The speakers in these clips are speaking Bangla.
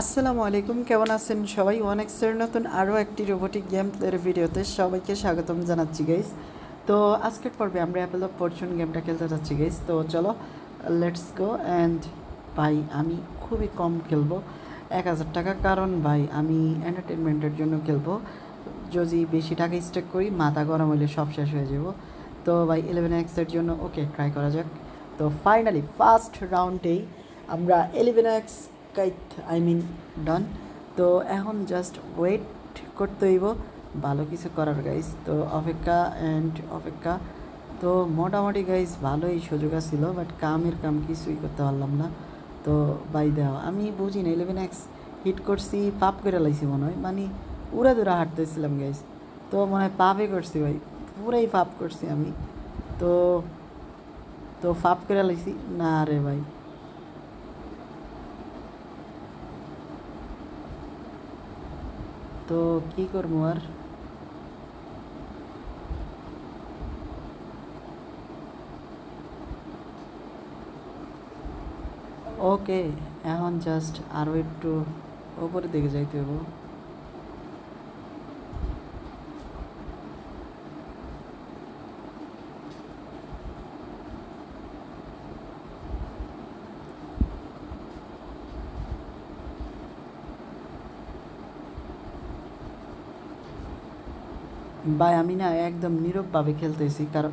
আসসালামু আলাইকুম, কেমন আছেন সবাই? ওয়ান এক্সের নতুন আরও একটি রোবোটিক গেম প্লের ভিডিওতে সবাইকে স্বাগতম জানাচ্ছি গাইস তো আজকের পর্বে আমরা অ্যাপেল অফ ফরচুন গেমটা খেলতে যাচ্ছি গাইস তো চলো লেটস গো অ্যান্ড ভাই, আমি খুবই কম খেলব। এক হাজার টাকা কারণ, ভাই, আমি এন্টারটেনমেন্টের জন্য খেলব। যদি বেশি টাকা স্টেক করি, মাথা গরম হলে সব শেষ হয়ে যাব। তো ভাই ইলেভেন এক্সের জন্য ওকে ট্রাই করা যাক। তো ফাইনালি ফার্স্ট রাউন্ডেই আমরা eleven X kite I mean done. তো এখন জাস্ট ওয়েট করতে হইব। ভালো কিছু করার গাইস তো অপেক্ষা অ্যান্ড অপেক্ষা। তো মোটামুটি গাইস ভালোই সুযোগ ছিল বাট কামের কাম কিছুই করতে পারলাম না। তো বাই দেওয়া আমি বুঝি না ইলেভেন এক্স হিট করছি, পাপ করে লাইছি মনে হয়। মানে উড়া দুরা হাঁটতেছিলাম গাইস তো মনে হয় পাপে করছি ভাই, পুরাই পাপ করছি আমি। তো তো পাপ করে লাইছি। না রে ভাই। তো কি করব আর ওকে এখন জাস্ট আরও একটু ওপরের দিকে যাইতে হব ভাই, আমি না একদম নীরবভাবে খেলতেছি, কারণ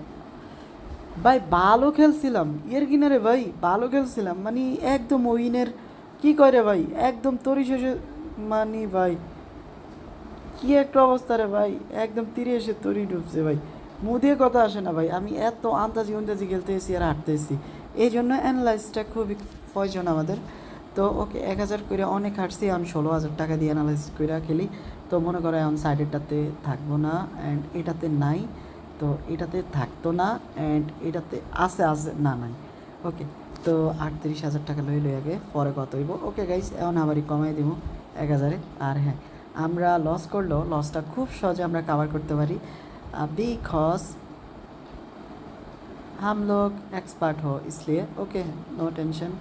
ভাই, ভালো খেলছিলাম। এর কিনারে ভাই, ভালো খেলছিলাম। মানে একদম উইনের, কি করে ভাই? একদম তরি শেষে মানে ভাই, কি একটা অবস্থা রে ভাই? একদম তীরে এসে তরি ডুবছে ভাই। মুদিয়ে কথা আসে না ভাই, আমি এত আন্তাজি উন্তাজি খেলতেছি আর হাঁটতেছি। এই জন্য অ্যানালাইসটা খুবই প্রয়োজন আমাদের। তো ওকে এক হাজার করে অনেক হাঁটছি এখন ষোলো হাজার টাকা দিয়ে অ্যানালাইস করে খেলি তো মনে করো এখন সাইডেরটাতে থাকবো না অ্যান্ড এটাতে নাই তো এটাতে থাকতো না অ্যান্ড এটাতে আছে আছে না নাই ওকে তো আটত্রিশ হাজার টাকা লই লই আগে পরে কত হইব ওকে গাইস এখন আবারই কমাই দিব এক হাজারে আর হ্যাঁ আমরা লস করলেও লসটা খুব সহজে আমরা কাভার করতে পারি बिकॉज हम लोग एक्सपर्ट हो इसलिए ओके नो टेंशन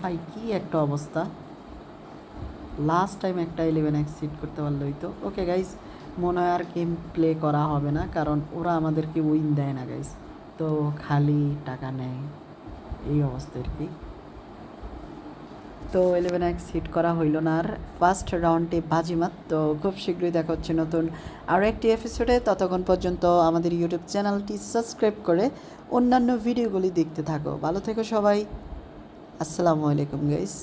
ভাই, কি একটা অবস্থা। লাস্ট টাইম একটা ইলেভেন এক্স সিট করতে পারলোই তো। ওকে গাইস মনে হয় আর গেম প্লে করা হবে না, কারণ ওরা আমাদেরকে উইন দেয় না গাইস তো খালি টাকা নেয়। এই অবস্থা আর কি। তো ইলেভেন এক্স হিট করা হইল না আর ফার্স্ট রাউন্ডে বাজিমাত। তো খুব শীঘ্রই দেখা হচ্ছে নতুন আরও একটি এপিসোডে ততক্ষণ পর্যন্ত আমাদের ইউটিউব চ্যানেলটি সাবস্ক্রাইব করে অন্যান্য ভিডিওগুলি দেখতে থাকো। ভালো থেকো সবাই। আসসালামু আলাইকুম গাইস